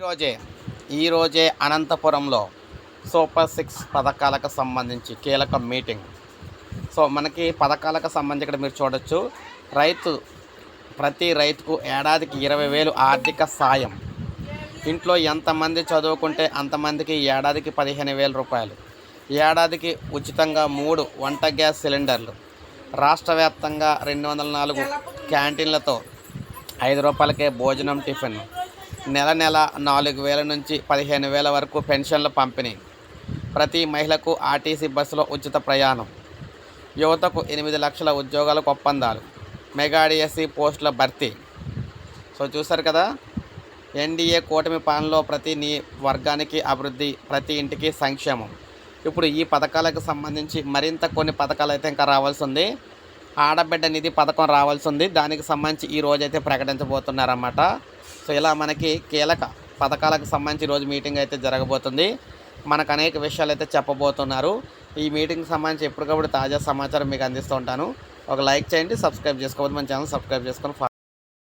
ఈరోజే ఈరోజే అనంతపురంలో సూపర్ సిక్స్ పథకాలకు సంబంధించి కీలక మీటింగ్. సో మనకి పథకాలకు సంబంధించి ఇక్కడ మీరు చూడొచ్చు. రైతు ప్రతి రైతుకు ఏడాదికి ఇరవై వేలు ఆర్థిక సాయం. ఇంట్లో ఎంతమంది చదువుకుంటే అంతమందికి ఏడాదికి పదిహేను వేల రూపాయలు. ఏడాదికి ఉచితంగా మూడు వంట గ్యాస్ సిలిండర్లు. రాష్ట్ర వ్యాప్తంగా రెండు వందల నాలుగు క్యాంటీన్లతో ఐదు రూపాయలకే భోజనం టిఫిన్. నెల నెల నాలుగు వేల నుంచి పదిహేను వేల వరకు పెన్షన్ల పంపిణీ. ప్రతి మహిళకు ఆర్టీసీ బస్సులో ఉచిత ప్రయాణం. యువతకు ఎనిమిది లక్షల ఉద్యోగాలకు ఒప్పందాలు. మెగాడిఎస్సీ పోస్టుల భర్తీ. సో చూసారు కదా? ఎన్డీఏ కూటమి పాలనలో ప్రతి నీ వర్గానికి అభివృద్ధి ప్రతి ఇంటికి సంక్షేమం. ఇప్పుడు ఈ పథకాలకు సంబంధించి మరింత కొన్ని పథకాలు అయితే ఇంకా రావాల్సి ఉంది. ఆడబిడ్డ నిధి పథకం రావాల్సి ఉంది. దానికి సంబంధించి ఈ రోజైతే ప్రకటించబోతున్నారన్నమాట. సో ఇలా మనకి కీలక పథకాలకు సంబంధించి రోజు మీటింగ్ అయితే జరగబోతుంది. మనకు అనేక విషయాలు అయితే చెప్పబోతున్నారు. ఈ మీటింగ్కి సంబంధించి ఎప్పటికప్పుడు తాజా సమాచారం మీకు అందిస్తూ ఉంటాను. ఒక లైక్ చేయండి సబ్స్క్రైబ్ చేసుకోవద్దు. మన ఛానల్ సబ్స్క్రైబ్ చేసుకొని